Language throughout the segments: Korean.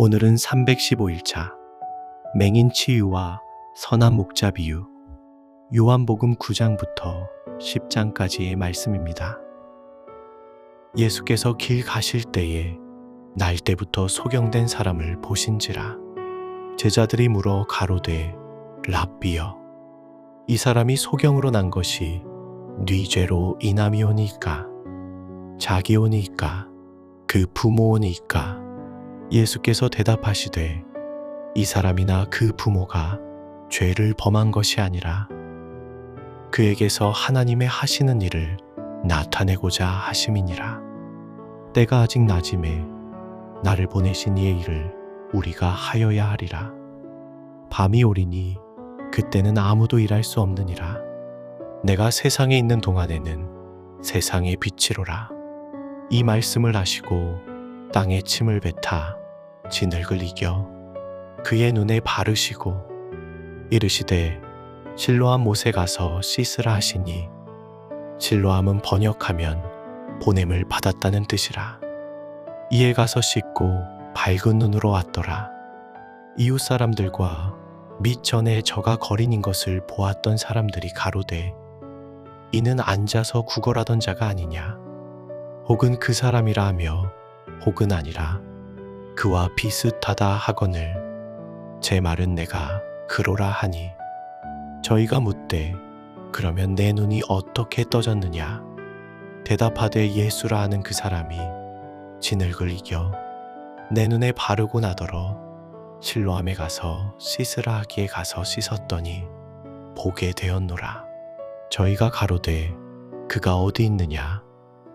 오늘은 315일차 맹인 치유와 선한 목자 비유 요한복음 9장부터 10장까지의 말씀입니다. 예수께서 길 가실 때에 날 때부터 소경된 사람을 보신지라 제자들이 물어 가로되 랍비여 이 사람이 소경으로 난 것이 네 죄로 인함이오니까 자기오니까 그 부모오니까 예수께서 대답하시되 이 사람이나 그 부모가 죄를 범한 것이 아니라 그에게서 하나님의 하시는 일을 나타내고자 하심이니라. 때가 아직 낮임에 나를 보내신 이의 일을 우리가 하여야 하리라. 밤이 오리니 그때는 아무도 일할 수 없느니라. 내가 세상에 있는 동안에는 세상의 빛이로라. 이 말씀을 하시고 땅에 침을 뱉아 진흙을 이겨 그의 눈에 바르시고 이르시되 실로암 못에 가서 씻으라 하시니 실로암은 번역하면 보냄을 받았다는 뜻이라. 이에 가서 씻고 밝은 눈으로 왔더라. 이웃 사람들과 및 전에 저가 거린인 것을 보았던 사람들이 가로되 이는 앉아서 구걸하던 자가 아니냐? 혹은 그 사람이라 하며 혹은 아니라 그와 비슷하다 하거늘. 제 말은 내가 그로라 하니. 저희가 묻되 그러면 내 눈이 어떻게 떠졌느냐? 대답하되 예수라 하는 그 사람이 진흙을 이겨 내 눈에 바르고 나더러 실로암에 가서 씻으라 하기에 가서 씻었더니 보게 되었노라. 저희가 가로되 그가 어디 있느냐?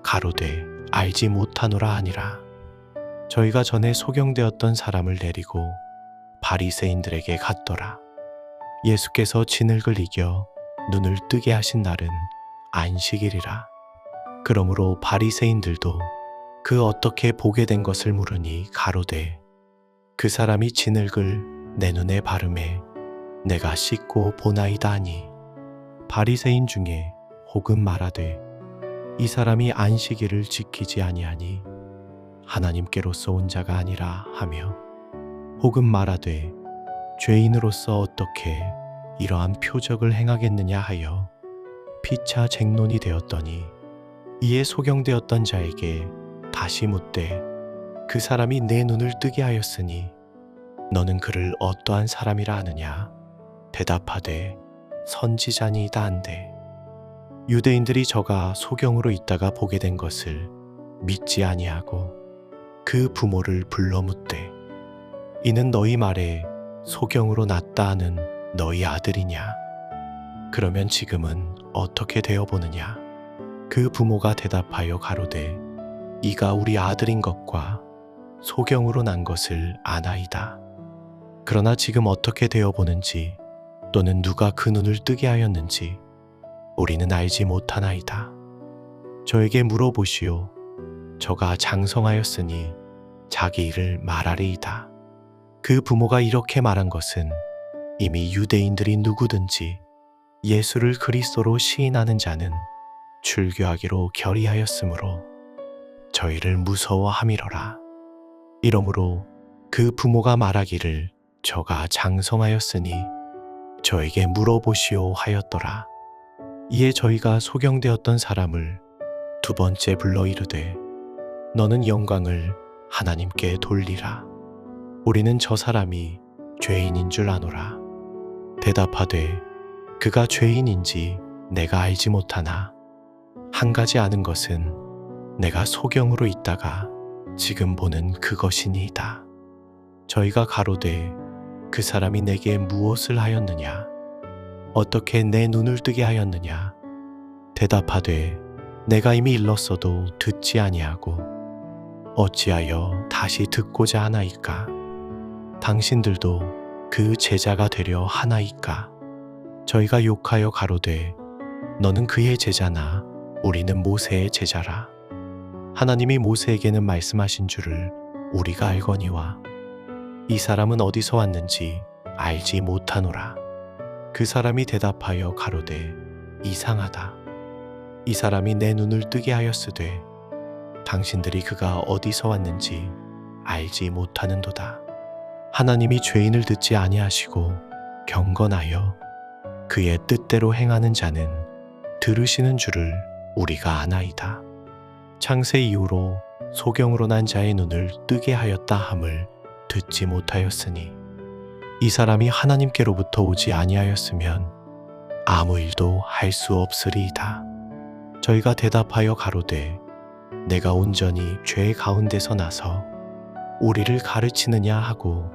가로되 알지 못하노라 하니라 저희가 전에 소경되었던 사람을 내리고 바리새인들에게 갔더라. 예수께서 진흙을 이겨 눈을 뜨게 하신 날은 안식일이라. 그러므로 바리새인들도 그 어떻게 보게 된 것을 물으니 가로되 그 사람이 진흙을 내 눈에 바르매 내가 씻고 보나이다 하니 바리새인 중에 혹은 말하되 이 사람이 안식일을 지키지 아니하니 하나님께로서 온 자가 아니라 하며 혹은 말하되 죄인으로서 어떻게 이러한 표적을 행하겠느냐 하여 피차 쟁론이 되었더니 이에 소경되었던 자에게 다시 묻되 그 사람이 내 눈을 뜨게 하였으니 너는 그를 어떠한 사람이라 하느냐? 대답하되 선지자니이다 한데. 유대인들이 저가 소경으로 있다가 보게 된 것을 믿지 아니하고 그 부모를 불러 묻되 이는 너희 말에 소경으로 났다 하는 너희 아들이냐? 그러면 지금은 어떻게 되어 보느냐? 그 부모가 대답하여 가로되 이가 우리 아들인 것과 소경으로 난 것을 아나이다. 그러나 지금 어떻게 되어 보는지 또는 누가 그 눈을 뜨게 하였는지 우리는 알지 못하나이다. 저에게 물어보시오 저가 장성하였으니 자기 일을 말하리이다. 그 부모가 이렇게 말한 것은 이미 유대인들이 누구든지 예수를 그리스도로 시인하는 자는 출교하기로 결의하였으므로 저희를 무서워함이러라. 이러므로 그 부모가 말하기를 저가 장성하였으니 저에게 물어보시오 하였더라. 이에 저희가 소경되었던 사람을 두 번째 불러 이르되 너는 영광을 하나님께 돌리라. 우리는 저 사람이 죄인인 줄 아노라. 대답하되 그가 죄인인지 내가 알지 못하나 한 가지 아는 것은 내가 소경으로 있다가 지금 보는 그것이니이다. 저희가 가로되 그 사람이 내게 무엇을 하였느냐? 어떻게 내 눈을 뜨게 하였느냐? 대답하되 내가 이미 일렀어도 듣지 아니하고 어찌하여 다시 듣고자 하나이까? 당신들도 그 제자가 되려 하나이까? 저희가 욕하여 가로되 너는 그의 제자나 우리는 모세의 제자라. 하나님이 모세에게는 말씀하신 줄을 우리가 알거니와 이 사람은 어디서 왔는지 알지 못하노라. 그 사람이 대답하여 가로되 이상하다. 이 사람이 내 눈을 뜨게 하였으되 당신들이 그가 어디서 왔는지 알지 못하는도다. 하나님이 죄인을 듣지 아니하시고 경건하여 그의 뜻대로 행하는 자는 들으시는 줄을 우리가 아나이다. 창세 이후로 소경으로 난 자의 눈을 뜨게 하였다 함을 듣지 못하였으니 이 사람이 하나님께로부터 오지 아니하였으면 아무 일도 할 수 없으리이다. 저희가 대답하여 가로되 내가 온전히 죄 가운데서 나서 우리를 가르치느냐 하고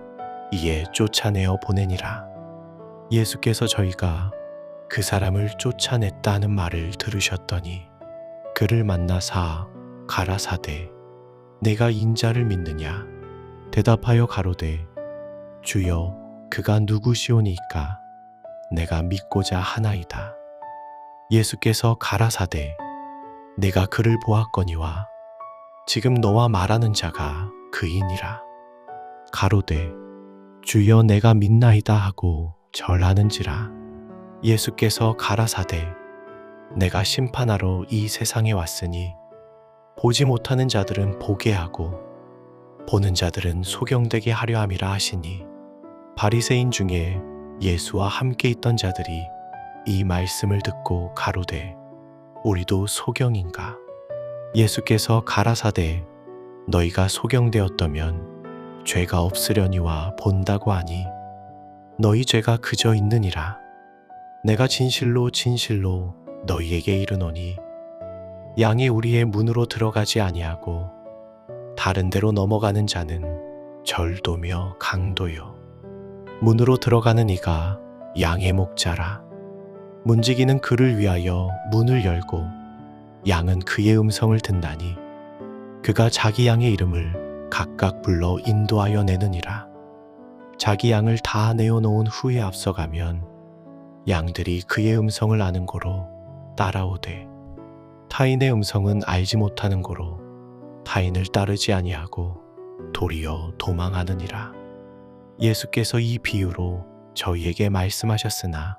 이에 쫓아내어 보내니라. 예수께서 저희가 그 사람을 쫓아냈다는 말을 들으셨더니 그를 만나사 가라사대 내가 인자를 믿느냐 대답하여 가로되 주여 그가 누구시오니까 내가 믿고자 하나이다 예수께서 가라사대 내가 그를 보았거니와 지금 너와 말하는 자가 그이니라. 가로되 주여 내가 믿나이다 하고 절하는지라. 예수께서 가라사대 내가 심판하러 이 세상에 왔으니 보지 못하는 자들은 보게 하고 보는 자들은 소경되게 하려 함이라 하시니 바리새인 중에 예수와 함께 있던 자들이 이 말씀을 듣고 가로되 우리도 소경인가? 예수께서 가라사대 너희가 소경되었다면 죄가 없으려니와 본다고 하니 너희 죄가 그저 있느니라. 내가 진실로 진실로 너희에게 이르노니 양이 우리의 문으로 들어가지 아니하고 다른 데로 넘어가는 자는 절도며 강도요. 문으로 들어가는 이가 양의 목자라 문지기는 그를 위하여 문을 열고 양은 그의 음성을 듣나니 그가 자기 양의 이름을 각각 불러 인도하여 내느니라 자기 양을 다 내어놓은 후에 앞서가면 양들이 그의 음성을 아는 고로 따라오되 타인의 음성은 알지 못하는 고로 타인을 따르지 아니하고 도리어 도망하느니라. 예수께서 이 비유로 저희에게 말씀하셨으나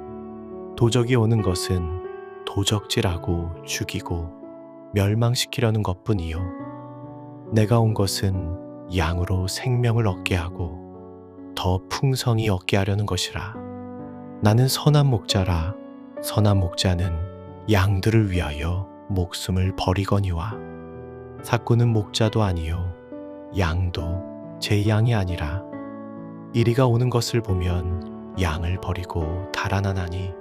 도적이 오는 것은 도적질하고 죽이고 멸망시키려는 것뿐이요. 내가 온 것은 양으로 생명을 얻게 하고 더 풍성히 얻게 하려는 것이라. 나는 선한 목자라. 선한 목자는 양들을 위하여 목숨을 버리거니와 사꾸는 목자도 아니요 양도 제 양이 아니라 이리가 오는 것을 보면 양을 버리고 달아나나니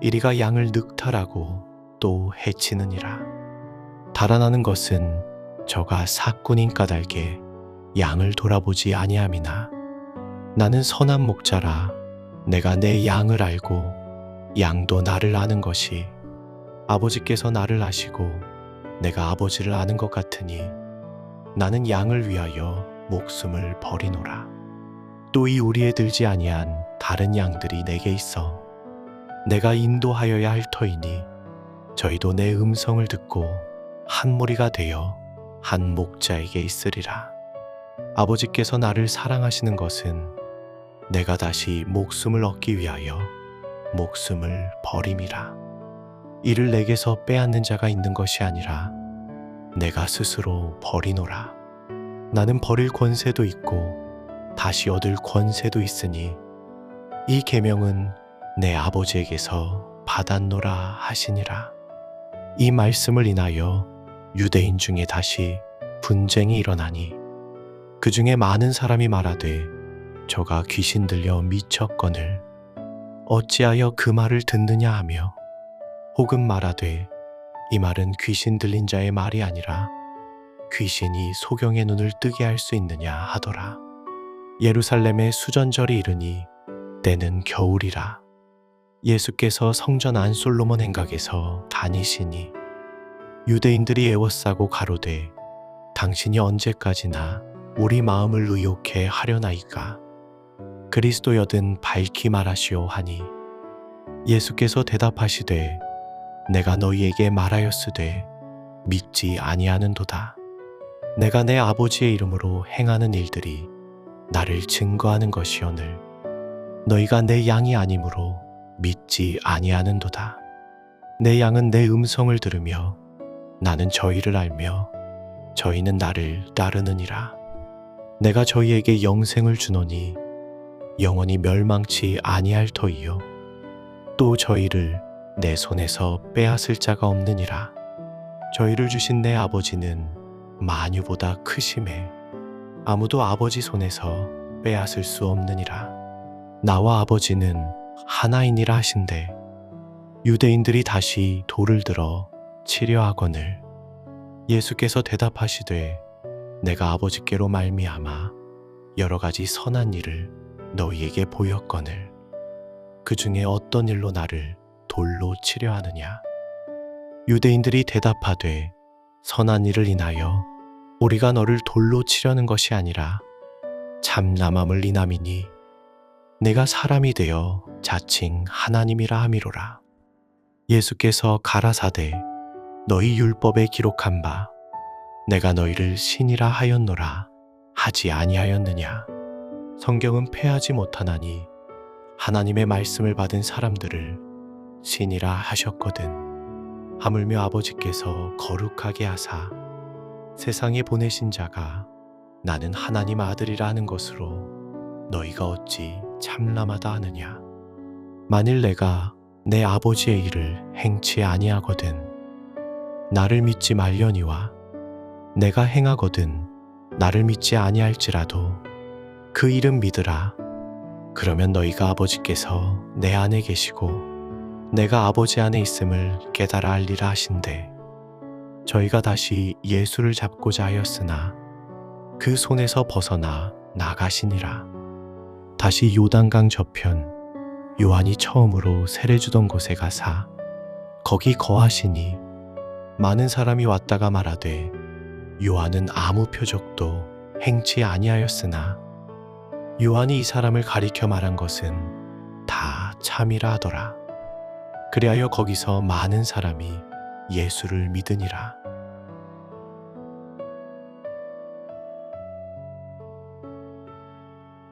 이리가 양을 늑탈하고 또 해치느니라. 달아나는 것은 저가 사꾼인 까닭에 양을 돌아보지 아니함이나. 나는 선한 목자라 내가 내 양을 알고 양도 나를 아는 것이. 아버지께서 나를 아시고 내가 아버지를 아는 것 같으니 나는 양을 위하여 목숨을 버리노라. 또 이 우리에 들지 아니한 다른 양들이 내게 있어 내가 인도하여야 할 터이니 저희도 내 음성을 듣고 한 무리가 되어 한 목자에게 있으리라. 아버지께서 나를 사랑하시는 것은 내가 다시 목숨을 얻기 위하여 목숨을 버림이라. 이를 내게서 빼앗는 자가 있는 것이 아니라 내가 스스로 버리노라. 나는 버릴 권세도 있고 다시 얻을 권세도 있으니 이 계명은 내 아버지에게서 받았노라 하시니라. 이 말씀을 인하여 유대인 중에 다시 분쟁이 일어나니 그 중에 많은 사람이 말하되 저가 귀신 들려 미쳤거늘 어찌하여 그 말을 듣느냐 하며 혹은 말하되 이 말은 귀신 들린 자의 말이 아니라 귀신이 소경의 눈을 뜨게 할 수 있느냐 하더라. 예루살렘의 수전절이 이르니 때는 겨울이라. 예수께서 성전 안솔로몬 행각에서 다니시니 유대인들이 애워싸고 가로되 당신이 언제까지나 우리 마음을 의욕해 하려나이까? 그리스도여든 밝히 말하시오 하니 예수께서 대답하시되 내가 너희에게 말하였으되 믿지 아니하는도다. 내가 내 아버지의 이름으로 행하는 일들이 나를 증거하는 것이오늘 너희가 내 양이 아니므로 믿지 아니하는도다. 내 양은 내 음성을 들으며 나는 저희를 알며 저희는 나를 따르느니라. 내가 저희에게 영생을 주노니 영원히 멸망치 아니할 터이요. 또 저희를 내 손에서 빼앗을 자가 없느니라. 저희를 주신 내 아버지는 만유보다 크심에 아무도 아버지 손에서 빼앗을 수 없느니라. 나와 아버지는 하나이니라 하신대. 유대인들이 다시 돌을 들어 치려 하거늘 예수께서 대답하시되 내가 아버지께로 말미암아 여러 가지 선한 일을 너희에게 보였거늘. 그 중에 어떤 일로 나를 돌로 치려 하느냐? 유대인들이 대답하되 선한 일을 인하여 우리가 너를 돌로 치려는 것이 아니라 참남함을 인함이니 내가 사람이 되어 자칭 하나님이라 함이로라. 예수께서 가라사대 너희 율법에 기록한 바 내가 너희를 신이라 하였노라. 하지 아니하였느냐? 성경은 패하지 못하나니 하나님의 말씀을 받은 사람들을 신이라 하셨거든. 하물며 아버지께서 거룩하게 하사 세상에 보내신 자가 나는 하나님 아들이라 하는 것으로 너희가 어찌 참람하다 하느냐? 만일 내가 내 아버지의 일을 행치 아니하거든 나를 믿지 말려니와 내가 행하거든 나를 믿지 아니할지라도 그 이름 믿으라. 그러면 너희가 아버지께서 내 안에 계시고 내가 아버지 안에 있음을 깨달아 알리라 하신대. 저희가 다시 예수를 잡고자 하였으나 그 손에서 벗어나 나가시니라 다시 요단강 저편 요한이 처음으로 세례 주던 곳에 가사 거기 거하시니 많은 사람이 왔다가 말하되 요한은 아무 표적도 행치 아니하였으나 요한이 이 사람을 가리켜 말한 것은 다 참이라 하더라. 그리하여 거기서 많은 사람이 예수를 믿으니라.